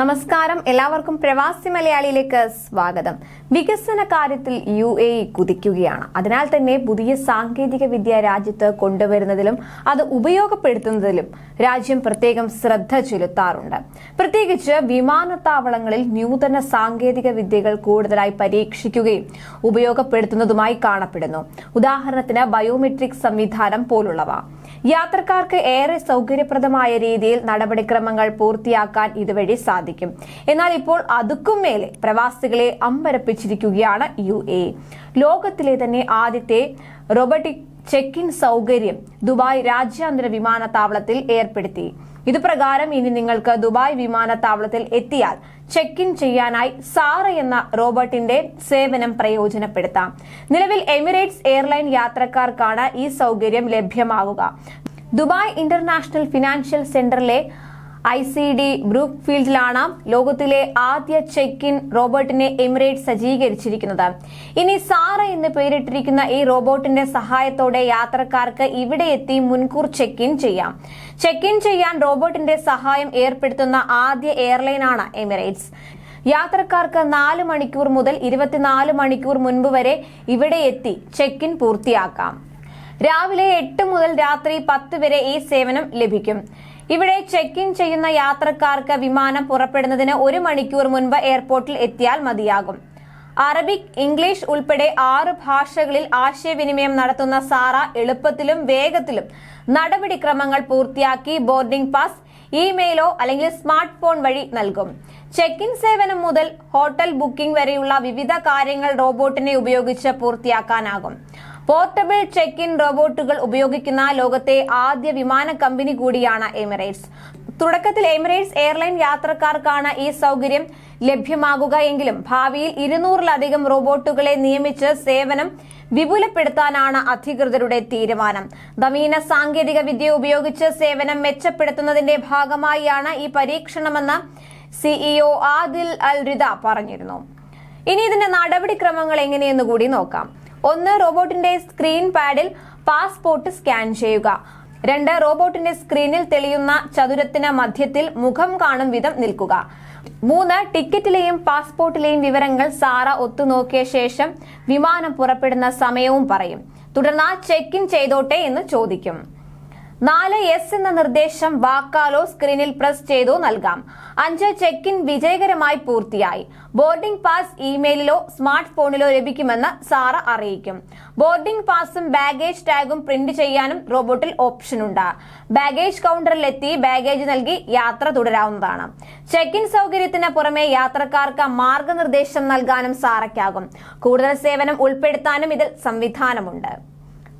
നമസ്കാരം. എല്ലാവർക്കും പ്രവാസി മലയാളിയിലേക്ക് സ്വാഗതം. വികസന കാര്യത്തിൽ യു എ ഇ കുതിക്കുകയാണ്. അതിനാൽ തന്നെ പുതിയ സാങ്കേതിക വിദ്യ രാജ്യത്ത് കൊണ്ടുവരുന്നതിലും അത് ഉപയോഗപ്പെടുത്തുന്നതിലും രാജ്യം പ്രത്യേകം ശ്രദ്ധ ചെലുത്താറുണ്ട്. പ്രത്യേകിച്ച് വിമാനത്താവളങ്ങളിൽ നൂതന സാങ്കേതിക വിദ്യകൾ കൂടുതലായി പരീക്ഷിക്കുകയും ഉപയോഗപ്പെടുത്തുന്നതുമായി കാണപ്പെടുന്നു. ഉദാഹരണത്തിന് ബയോമെട്രിക് സംവിധാനം പോലുള്ളവ. യാത്രക്കാർക്ക് ഏറെ സൗകര്യപ്രദമായ രീതിയിൽ നടപടിക്രമങ്ങൾ പൂർത്തിയാക്കാൻ ഇതുവഴി സാധിക്കും. എന്നാൽ ഇപ്പോൾ അതുക്കും മേലെ പ്രവാസികളെ അമ്പരപ്പിച്ചിരിക്കുകയാണ് യു എ. ലോകത്തിലെ തന്നെ ആദ്യത്തെ റോബോട്ടിക് ചെക്ക് ഇൻ സൗകര്യം ദുബായ് രാജ്യാന്തര വിമാനത്താവളത്തിൽ ഏർപ്പെടുത്തി. ഇതുപ്രകാരം ഇനി നിങ്ങൾക്ക് ദുബായ് വിമാനത്താവളത്തിൽ എത്തിയാൽ ചെക്ക് ഇൻ ചെയ്യാനായി സാറ എന്ന റോബോട്ടിന്റെ സേവനം പ്രയോജനപ്പെടുത്താം. നിലവിൽ എമിറേറ്റ്സ് എയർലൈൻ യാത്രക്കാർക്കാണ് ഈ സൗകര്യം ലഭ്യമാകുക ദുബായ് ഇന്റർനാഷണൽ ഫിനാൻഷ്യൽ സെന്ററിലെ ഐ സി ഡി ബ്രൂക്ക് ഫീൽഡിലാണ് ലോകത്തിലെ ആദ്യ ചെക്ക് ഇൻ റോബോട്ടിനെ എമിറേറ്റ് സജ്ജീകരിച്ചിരിക്കുന്നത്. ഇനി സാറ എന്ന് പേരിട്ടിരിക്കുന്ന ഈ റോബോട്ടിന്റെ സഹായത്തോടെ യാത്രക്കാർക്ക് ഇവിടെ എത്തി മുൻകൂർ ചെക്ക് ഇൻ ചെയ്യാം. ചെക്ക് ഇൻ ചെയ്യാൻ റോബോട്ടിന്റെ സഹായം ഏർപ്പെടുത്തുന്ന ആദ്യ എയർലൈനാണ് എമിറേറ്റ്സ്. യാത്രക്കാർക്ക് നാല് മണിക്കൂർ മുതൽ ഇരുപത്തിനാല് മണിക്കൂർ മുൻപ് വരെ ഇവിടെ എത്തി ചെക്ക് ഇൻ പൂർത്തിയാക്കാം. രാവിലെ എട്ട് മുതൽ രാത്രി പത്ത് വരെ ഈ സേവനം ലഭിക്കും. ഇവിടെ ചെക്ക് ഇൻ ചെയ്യുന്ന യാത്രക്കാർക്ക് വിമാനം പുറപ്പെടുന്നതിന് ഒരു മണിക്കൂർ മുൻപ് എയർപോർട്ടിൽ എത്തിയാൽ മതിയാകും. അറബിക് ഇംഗ്ലീഷ് ഉൾപ്പെടെ ആറ് ഭാഷകളിൽ ആശയവിനിമയം നടത്തുന്ന സാറ എളുപ്പത്തിലും വേഗത്തിലും നടപടിക്രമങ്ങൾ പൂർത്തിയാക്കി ബോർഡിംഗ് പാസ് ഇമെയിലോ അല്ലെങ്കിൽ സ്മാർട്ട് ഫോൺ വഴി നൽകും. ചെക്ക് ഇൻ സേവനം മുതൽ ഹോട്ടൽ ബുക്കിംഗ് വരെയുള്ള വിവിധ കാര്യങ്ങൾ റോബോട്ടിനെ ഉപയോഗിച്ച് പൂർത്തിയാക്കാനാകും. പോർട്ടബിൾ ചെക്ക് ഇൻ റോബോട്ടുകൾ ഉപയോഗിക്കുന്ന ലോകത്തെ ആദ്യ വിമാന കമ്പനി കൂടിയാണ് എമിറേറ്റ്സ്. തുടക്കത്തിൽ എമിറേറ്റ്സ് എയർലൈൻ യാത്രക്കാർക്കാണ് ഈ സൗകര്യം ലഭ്യമാകുക എങ്കിലും ഭാവിയിൽ ഇരുന്നൂറിലധികം റോബോട്ടുകളെ നിയമിച്ച് സേവനം വിപുലപ്പെടുത്താനാണ് അധികൃതരുടെ തീരുമാനം. നവീന സാങ്കേതിക വിദ്യ ഉപയോഗിച്ച് സേവനം മെച്ചപ്പെടുത്തുന്നതിന്റെ ഭാഗമായാണ് ഈ പരീക്ഷണമെന്ന് സിഇഒ ആദിൽ അൽ റിദ പറഞ്ഞിരുന്നു. ഇനി ഇതിന്റെ നടപടിക്രമങ്ങൾ എങ്ങനെയെന്ന് കൂടി നോക്കാം. ഒന്ന് റോബോട്ടിന്റെ സ്ക്രീൻ പാഡിൽ പാസ്പോർട്ട് സ്കാൻ ചെയ്യുക. രണ്ട് റോബോട്ടിന്റെ സ്ക്രീനിൽ തെളിയുന്ന ചതുരത്തിന് മധ്യത്തിൽ മുഖം കാണും വിധം നിൽക്കുക. മൂന്ന് ടിക്കറ്റിലെയും പാസ്പോർട്ടിലെയും വിവരങ്ങൾ സാറ ഒത്തുനോക്കിയ ശേഷം വിമാനം പുറപ്പെടുന്ന സമയവും പറയും. തുടർന്ന് ചെക്ക് ഇൻ ചെയ്തോട്ടെ എന്ന് ചോദിക്കും. നാല് എസ് എന്ന നിർദ്ദേശം വാക്കാലോ സ്ക്രീനിൽ പ്രസ് ചെയ്തോ നൽകാം. അഞ്ച് ചെക്ക് ഇൻ വിജയകരമായി പൂർത്തിയായി. ബോർഡിംഗ് പാസ് ഇമെയിലിലോ സ്മാർട്ട് ഫോണിലോ ലഭിക്കുമെന്ന് സാറ അറിയിക്കും. ബോർഡിംഗ് പാസും ബാഗേജ് ടാഗും പ്രിന്റ് ചെയ്യാനും റോബോട്ടിൽ ഓപ്ഷനുണ്ട് ബാഗേജ് കൗണ്ടറിലെത്തി ബാഗേജ് നൽകി യാത്ര തുടരാവുന്നതാണ്. ചെക്ക് ഇൻ സൗകര്യത്തിന് പുറമെ യാത്രക്കാർക്ക് മാർഗനിർദ്ദേശം നൽകാനും സാറയ്ക്കാകും. കൂടുതൽ സേവനം ഉൾപ്പെടുത്താനും ഇതിൽ സംവിധാനമുണ്ട്.